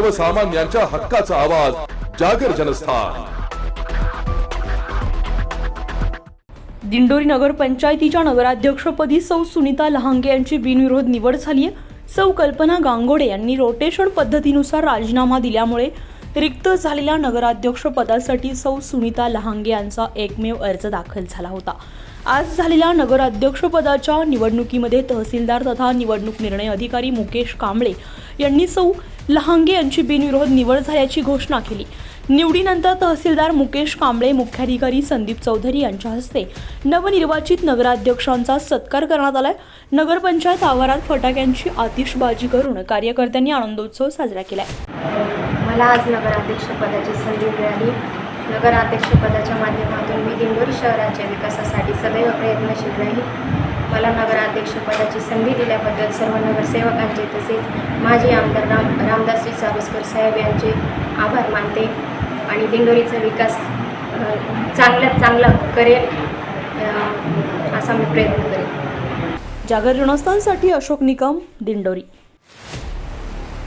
सर्वसामान्यांच्या हक्काचा आवाज जागर जनस्थान. दिंडोरी नगर पंचायतीच्या नगराध्यक्षपदी सौ सुनीता लहांगे यांची बिनविरोध निवड झाली आहे. सौ कल्पना गांगोडे यांनी रोटेशन पद्धतीनुसार राजीनामा दिल्यामुळे रिक्त झालेल्या नगराध्यक्ष पदासाठी सौ सुनीता लहांगे यांचा एकमेव अर्ज दाखल झाला होता. आज झालेल्या नगराध्यक्षपदाच्या निवडणुकीमध्ये तहसीलदार तथा निवडणूक निर्णय अधिकारी मुकेश कांबळे यांनी सौ लहांगे यांची बिनविरोध निवड झाल्याची घोषणा केली. निवडीनंतर तहसीलदार मुकेश कांबळे मुख्याधिकारी संदीप चौधरी यांच्या हस्ते नवनिर्वाचित नगराध्यक्षांचा सत्कार करण्यात आलाय. नगरपंचायत आवारात फटाक्यांची आतिषबाजी करून कार्यकर्त्यांनी आनंदोत्सव साजरा केलाय. मला आज नगराध्यक्षपदाची संधी मिळाली. नगराध्यक्षपदाच्या माध्यमातून मी दिंडोरी शहराच्या विकासासाठी सदैव प्रयत्नशील राहील मला नगराध्यक्षपदाची संधी दिल्याबद्दल सर्व नगरसेवकांचे तसेच माजी आमदार राम रामदासजी चारोस्कर साहेब यांचे आभार मानते आणि दिंडोरीचा विकास चांगल्यात चांगला करेल असा मी प्रयत्न करेन. जागर ऋणस्थांसाठी अशोक निकम दिंडोरी.